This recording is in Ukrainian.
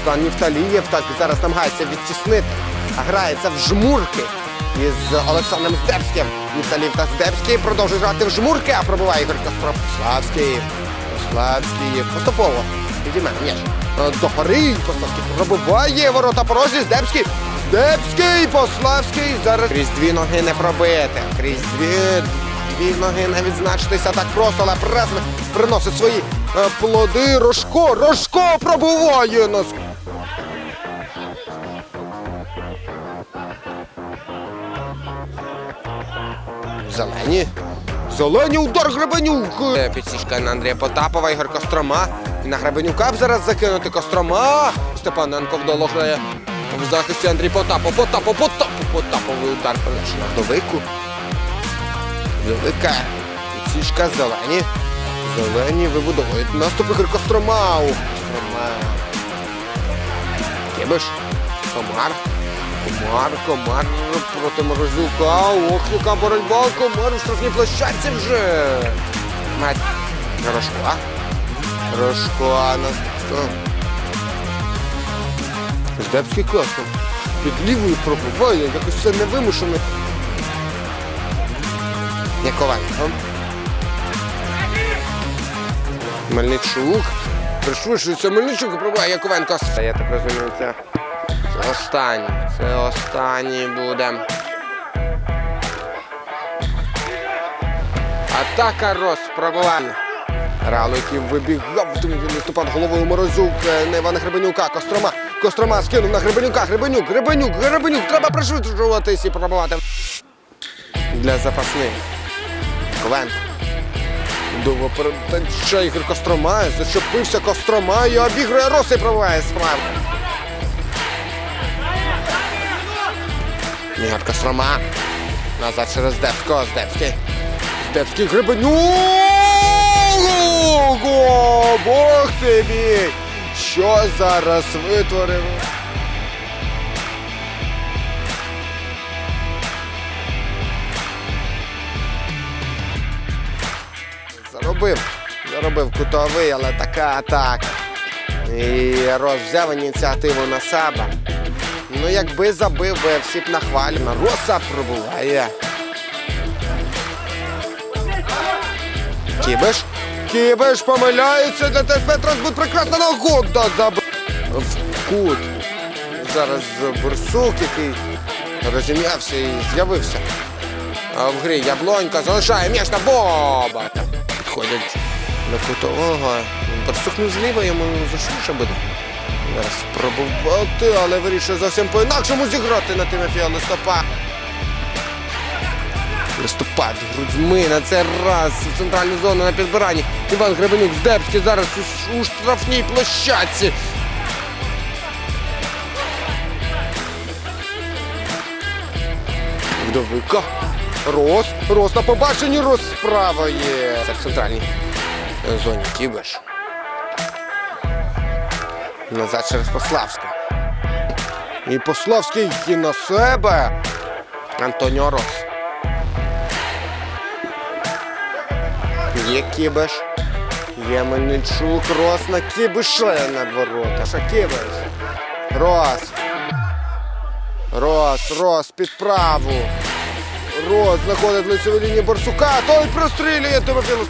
Руслан Нефталієв так зараз намагається відтіснити, а грається в жмурки із Олександром Здебським. Нефталієв та Здебський продовжують грати в жмурки, а пробиває Ігор Каспров. Славський. Славський. Поступово. Підійме. Е, До гори. Пославський пробиває ворота порожні. Здебський. Здебський. Пославський. Зараз крізь дві ноги не пробити. Крізь дві, дві ноги не відзначитися так просто, але прес приносить свої е, плоди. Рожко. Рожко пробиває нас. Зелені. Зелені удар Гребенюк. Е, Підсічка на Андрія Потапова, Ігор Кострома. На Гребенюка б зараз закинути Кострома. Степаненко вдало. В захисті Андрій Потапов. Потапов, Потапов, Потаповий удар перейшов до вику. Велика підсічка зелені. Зелені вибудовують наступ Ігор Кострома. Кострома. Кибиш. Комар. Комар, комар проти Морозюка. Ох, яка боротьба. Комар у штрафній площадці вже. Мать. Рожко. Рожко Ждебський класно. Під лівою пробуває, якось все невимушено. Яковенко. Мельничук. Пришвидшується Мельничук і пробуває Яковенко. Я так розумію, це останній. Це останній буде. Атака розпробуває. Реал, який вибігав, виступав головою Морозюк е, на Гребенюка. Кострома. Кострома скинув на Гребенюка. Гребенюк, Гребенюк, Гребенюк. Треба пришвидшуватись і пробувати. Для запасних. Ковенко. Довго передача Ігор Кострома. Зачепився Кострома і обігрує Роси пробиває справа. Ігор Кострома. Назад через Здебського. Здебський. Здебський! Ого! Бог ти мій! Що зараз витворив? Заробив. Заробив кутовий, але така атака. І Рос взяв ініціативу на себе. Ну, якби забив би, всі б нахвалювали. Роса пробуває. Кібиш. Кібиш помиляється для ТСП Трансбуд прекрасно на Гогда забив. В кут. Зараз Бурсук, який розім'явся і з'явився. А в грі Яблонька залишає м'яч на Боба. Підходять до кутового. Барсук не зліва, йому зашвидше буде. Зараз спробувати, але вирішує зовсім по-інакшому зіграти на Тимофія Листопа. Листопад грудьми на цей раз в центральну зону на підбиранні. Іван Гребенюк Здебський зараз у, штрафній площадці. Вдовика. Рос. Рос на побаченні Рос справа є. Це в центральній зоні Кібеш. Назад через Пославська. І Пославський і на себе. Антоніо Рос. Є Кібеш. Є Мельничук. Рос на Кібеше над ворота. Ша Кібеш. Рос. Рос, Рос під праву. Рос знаходить лицеву лінію Борсука. Той прострілює Тимофілу.